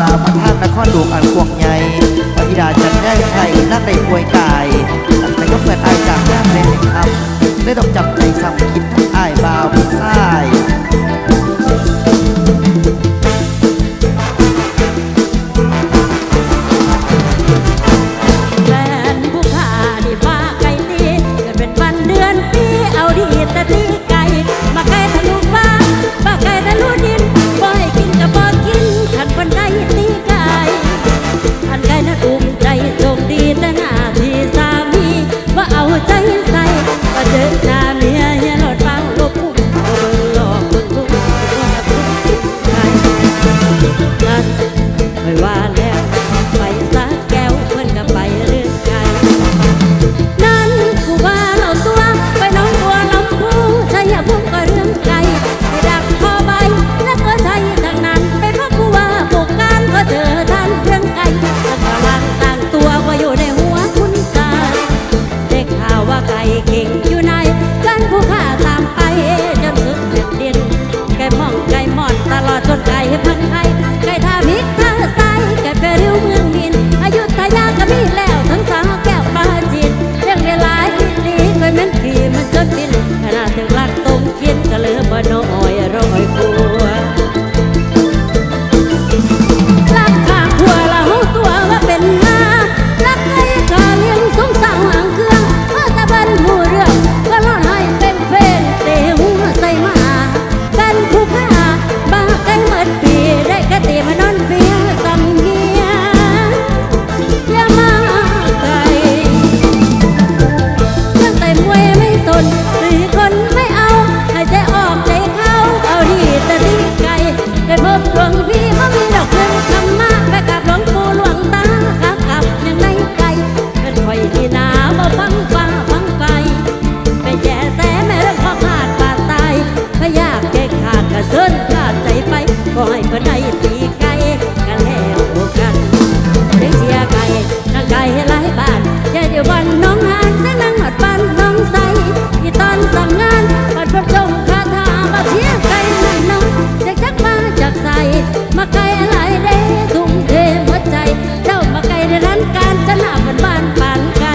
รามท่านนครหลวงอันกวงใหญ่ปฏิดาจันแด้ใครนั่งในป่วยกายแต่ก็เปิดอายจากแก้มเล่นคำได้ต้องจับใจสั่งคิด ว่าใครเก่ง อยก็ได้ตีไก่กันแล้วบกันเรีเสียไก่นั่งไก่ใหลายบาทยายเดี๋ยววันน้องหานเส้นั่งหัดปันน้องใสที่ตอนสั่งงานปัดพดจงคาถามาเชียไก่นั่งน้องจากจักมาจากใสมาไก่ไลาเด้ทุ่มเทหัวใจ เจ้ามาไก่ในร้านการจะหน้าบนบ้านปานไก่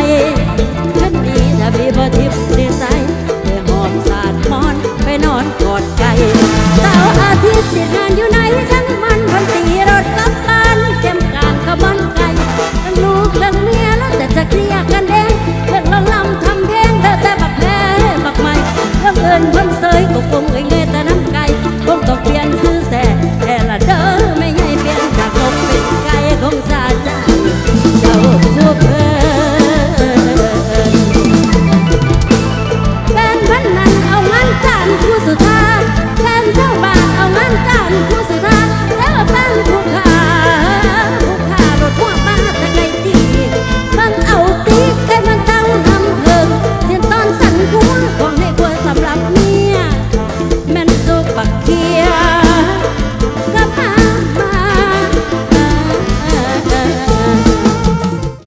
ขึ้นดีจะมีบ่ทิพย์ดีใจไปหอมสาดมอนไปนอนกอดไก่เสาอาทิตย์เสียงานอยู่